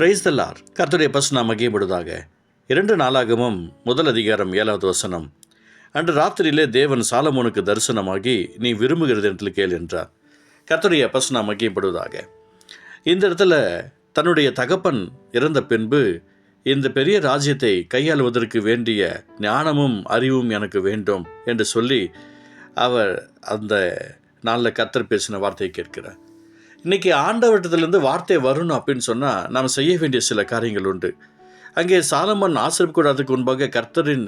Price தல்லார் கர்த்தருடைய பசு நாம் இரண்டு நாளாகமும் முதல் அதிகாரம் ஏழாவது வசனம். அன்று ராத்திரியிலே தேவன் சாலமோனுக்கு தரிசனமாகி நீ விரும்புகிறது இடத்துல கேள் என்றார். கர்த்தருடைய பசு நாம் இந்த இடத்துல தன்னுடைய தகப்பன் இறந்த பின்பு இந்த பெரிய ராஜ்யத்தை கையாளுவதற்கு வேண்டிய ஞானமும் அறிவும் எனக்கு வேண்டும் என்று சொல்லி அவர் அந்த நாளில் கத்தர் பேசின வார்த்தையை கேட்கிறார். இன்றைக்கி ஆண்டவட்டத்திலேருந்து வார்த்தை வரணும் அப்படின்னு சொன்னால் நாம் செய்ய வேண்டிய சில காரியங்கள் உண்டு. அங்கே சாலமன் ஆசிரியக்கூடாதுக்கு முன்பாக கர்த்தரின்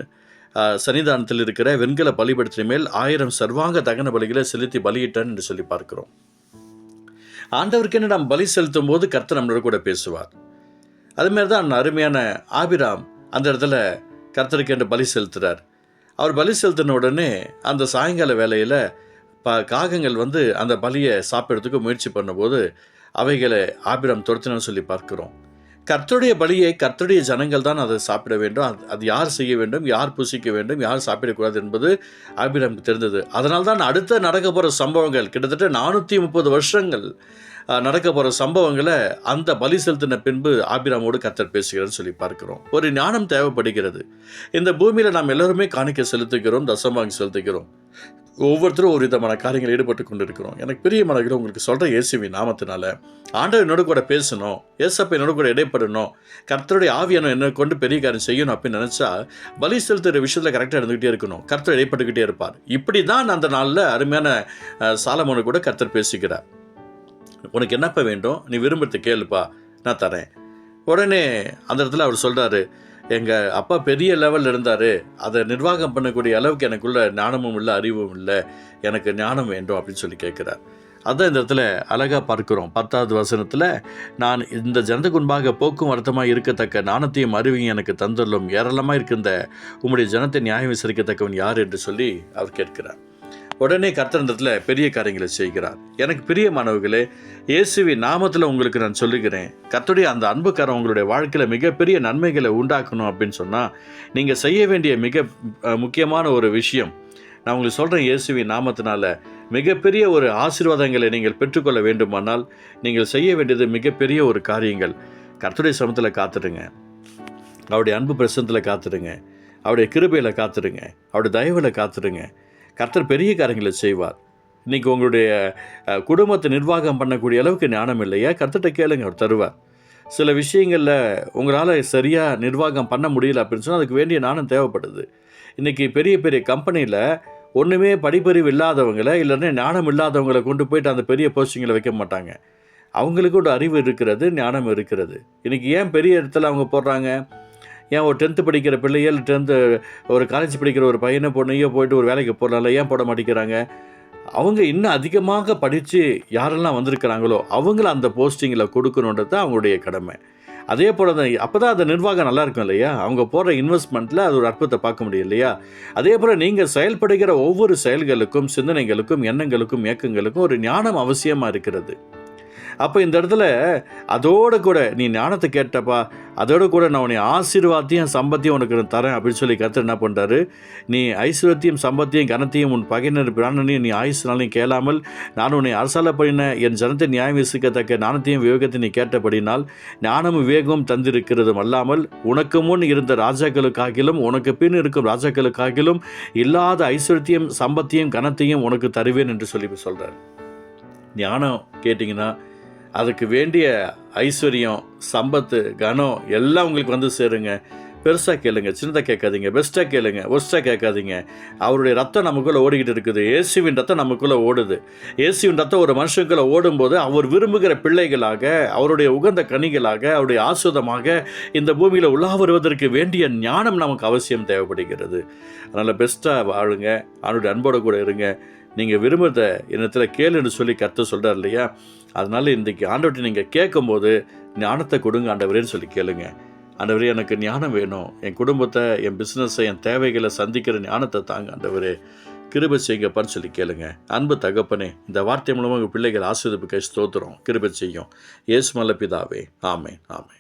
சன்னிதானத்தில் இருக்கிற வெண்கல பலிபடத்தின் மேல் ஆயிரம் சர்வாங்க தகன பலிகளை செலுத்தி பலியிட்டான் என்று சொல்லி பார்க்கிறோம். ஆண்டவருக்கென்று நாம் பலி செலுத்தும் போது கர்த்தர் நம்மளோட கூட பேசுவார். அதுமாரி தான் அருமையான ஆபிராம் அந்த இடத்துல கர்த்தருக்கு என்று பலி செலுத்துறார். அவர் பலி செலுத்தின உடனே அந்த சாயங்கால வேலையில் ப காகங்கள் வந்து அந்த பலியை சாப்பிட்றதுக்கு முயற்சி பண்ணும்போது அவைகளை ஆபிரம் துரத்தினு சொல்லி பார்க்கிறோம். கர்த்தருடைய பலியை கர்த்தருடைய ஜனங்கள் தான் அதை சாப்பிட வேண்டும். அது அது யார் செய்ய வேண்டும்? யார் புசிக்க வேண்டும்? யார் சாப்பிடக்கூடாது என்பது ஆபிரமுக்கு தெரிந்தது. அதனால் தான் அடுத்த நடக்க போகிற சம்பவங்கள் கிட்டத்தட்ட நானூற்றி முப்பது வருஷங்கள் நடக்க போகிற சம்பவங்களை அந்த பலி செலுத்தின பின்பு ஆபிராமோடு கர்த்தர் பேசுகிறன்னு சொல்லி பார்க்கிறோம். ஒரு ஞானம் தேவைப்படுகிறது. இந்த பூமியில் நாம் எல்லோருமே காணிக்க செலுத்துகிறோம் தசமாங்கி செலுத்துகிறோம். ஒவ்வொருத்தரும் ஒரு விதமான காரியங்கள் ஈடுபட்டு கொண்டு இருக்கிறோம் எனக்கு பெரிய மனதில் உங்களுக்கு சொல்கிற இயேசுவி நாமத்தினால. ஆண்டவர் என்னோட கூட பேசணும் ஏசப்ப என்னோட கூட இடைப்படணும் கர்த்தருடைய ஆவியான என்ன கொண்டு பெரிய காரியம் செய்யணும் அப்படின்னு நினச்சா பலி செலுத்துகிற விஷயத்தில் கரெக்டாக இருந்துக்கிட்டே இருக்கணும். கர்த்தர் இடைப்பட்டுக்கிட்டே இருப்பார். இப்படி தான் அந்த நாளில் அருமையான சாலமோனு கூட கர்த்தர் பேசிக்கிறார் உனக்கு என்னப்பா வேண்டும்? நீ விரும்புறது கேளுப்பா நான் தரேன். உடனே அந்த இடத்துல அவர் சொல்கிறாரு எங்கள் அப்பா பெரிய லெவலில் இருந்தார். அதை நிர்வாகம் பண்ணக்கூடிய அளவுக்கு எனக்குள்ள ஞானமும் இல்லை அறிவும் இல்லை. எனக்கு ஞானம் வேண்டும் அப்படின்னு சொல்லி கேட்குறார். அதான் இந்த இடத்துல அழகாக பார்க்குறோம். பத்தாவது வசனத்தில் நான் இந்த ஜனத்துக்குன்பாக போக்கும் வருத்தமாக இருக்கத்தக்க ஞானத்தையும் அறிவையும் எனக்கு தந்துள்ளும். ஏராளமாக இருக்கின்ற உம்முடைய ஜனத்தை நியாயம் விசாரிக்கத்தக்கவன் யார்? என்று சொல்லி அவர் கேட்கிறார். உடனே கர்த்தரண்டத்தில் பெரிய காரியங்களை செய்கிறார். எனக்கு பிரியமானவர்களே இயேசுவின் நாமத்தில் உங்களுக்கு நான் சொல்லுகிறேன் கர்த்தருடைய அந்த அன்புக்காரன் உங்களுடைய வாழ்க்கையில் மிகப்பெரிய நன்மைகளை உண்டாக்கணும் அப்படின்னு சொன்னால் நீங்கள் செய்ய வேண்டிய மிக முக்கியமான ஒரு விஷயம் நான் உங்களுக்கு சொல்கிறேன் இயேசுவின் நாமத்தினால மிகப்பெரிய ஒரு ஆசீர்வாதங்களை நீங்கள் பெற்றுக்கொள்ள வேண்டுமானால் நீங்கள் செய்ய வேண்டியது மிகப்பெரிய ஒரு காரியங்கள். கர்த்தருடைய சமத்தில் காத்துடுங்க. அவருடைய அன்பு பிரசனத்தில் காத்துடுங்க. அவருடைய கிருபையில் காத்துடுங்க. அவருடைய தயவில் காத்துடுங்க. கர்த்தர் பெரிய காரியங்களை செய்வார். இன்றைக்கி உங்களுடைய குடும்பத்தை நிர்வாகம் பண்ணக்கூடிய அளவுக்கு ஞானம் இல்லையா? கர்த்தர்கிட்ட கேளுங்க அவர் தருவார். சில விஷயங்களில் உங்களால் சரியாக நிர்வாகம் பண்ண முடியல அப்படின்னு சொன்னால் அதுக்கு வேண்டிய ஞானம் தேவைப்படுது. இன்றைக்கி பெரிய பெரிய கம்பெனியில் ஒன்றுமே படிப்பறிவு இல்லாதவங்களை இல்லைன்னா ஞானம் இல்லாதவங்களை கொண்டு போயிட்டு அந்த பெரிய போஸ்டிங்கில் வைக்க மாட்டாங்க. அவங்களுக்கு ஒரு அறிவு இருக்கிறது ஞானம் இருக்கிறது. இன்றைக்கி ஏன் பெரிய இடத்துல அவங்க போடுறாங்க? ஏன் ஒரு டென்த்து படிக்கிற பிள்ளையோ இல்லை டென்த்து ஒரு காலேஜ் படிக்கிற ஒரு பையனை பொண்ணையோ போயிட்டு ஒரு வேலைக்கு போடலாம்ல ஏன் போட மாட்டேங்கிறாங்க? அவங்க இன்னும் அதிகமாக படித்து யாரெல்லாம் வந்திருக்கிறாங்களோ அவங்கள அந்த போஸ்டிங்கில் கொடுக்கணுன்றது தான் அவங்களுடைய கடமை. அதே போல் தான் அப்போ தான் அந்த நிர்வாகம் நல்லா இருக்கும் இல்லையா? அவங்க போடுற இன்வெஸ்ட்மெண்ட்டில் அது ஒரு அற்புதத்தை பார்க்க முடியும் இல்லையா? அதே போல் நீங்கள் செயல்படுகிற ஒவ்வொரு செயல்களுக்கும் சிந்தனைகளுக்கும் எண்ணங்களுக்கும் இயக்கங்களுக்கும் ஒரு ஞானம் அவசியமாக இருக்கிறது. அப்போ இந்த இடத்துல அதோட கூட நீ ஞானத்தை கேட்டப்பா அதோட கூட நான் உன்னை ஆசீர்வாதத்தையும் சம்பத்தையும் உனக்கு நான் தரேன் அப்படின்னு சொல்லி கருத்து என்ன பண்ணுறாரு நீ ஐஸ்வர்யத்தையும் சம்பத்தையும் கனத்தையும் உன் பகையினர் பிராணனையும் நீ ஆயுசினாலையும் கேளாமல் நான் உன்னை அரசால பண்ணின என் ஜனத்தை நியாயம் விசிக்கத்தக்க ஞானத்தையும் விவேகத்தை நீ கேட்டபடினால் ஞானமும் விவேகமும் தந்திருக்கிறதும் அல்லாமல் உனக்கு முன் இருந்த ராஜாக்களுக்காகிலும் உனக்கு பின் இருக்கும் ராஜாக்களுக்காகிலும் இல்லாத ஐஸ்வர்யத்தையும் சம்பத்தையும் கனத்தையும் உனக்கு தருவேன் என்று சொல்லி சொல்கிறார் ஞானம் கேட்டிங்கன்னா அதுக்கு வேண்டிய ஐஸ்வர்யம் சம்பத்து கனம் எல்லாம் உங்களுக்கு வந்து சேருங்க. பெருசாக கேளுங்க சின்னதாக கேட்காதீங்க பெஸ்ட்டாக கேளுங்க ஒஸ்ட்டாக கேட்காதீங்க. அவருடைய ரத்தம் நமக்குள்ளே ஓடிக்கிட்டு இருக்குது. இயேசுவின் ரத்தம் நமக்குள்ளே ஓடுது. இயேசுவின் ரத்தம் ஒரு மனுஷனுக்குள்ளே ஓடும்போது அவர் விரும்புகிற பிள்ளைகளாக அவருடைய உகந்த கனிகளாக அவருடைய ஆசுதமாக இந்த பூமியில் உலா வருவதற்கு வேண்டிய ஞானம் நமக்கு அவசியம் தேவைப்படுகிறது. அதனால் பெஸ்ட்டாக வாழுங்க அவனுடைய அன்போடு கூட இருங்க. நீங்கள் விரும்புகிறத என்னத்தில் கேளுன்னு சொல்லி கற்று சொல்கிறார் இல்லையா? அதனால் இன்றைக்கி ஆண்டவர்கிட்ட நீங்கள் கேட்கும்போது ஞானத்தை கொடுங்க ஆண்டவரேன்னு சொல்லி கேளுங்கள் ஆண்டவரே எனக்கு ஞானம் வேணும். என் குடும்பத்தை என் பிஸ்னஸை என் தேவைகளை சந்திக்கிற ஞானத்தை தாங்க ஆண்டவரே. கிருபை செய்யுங்கப்பான்னு சொல்லி கேளுங்க. அன்பு தகப்பனே இந்த வார்த்தை மூலமாக உங்கள் பிள்ளைகள் ஆசிரியப்பு கை ஸ்தோத்திரம். கிருபை செய்யும். ஏசு மல்ல பிதாவே. ஆமே ஆமே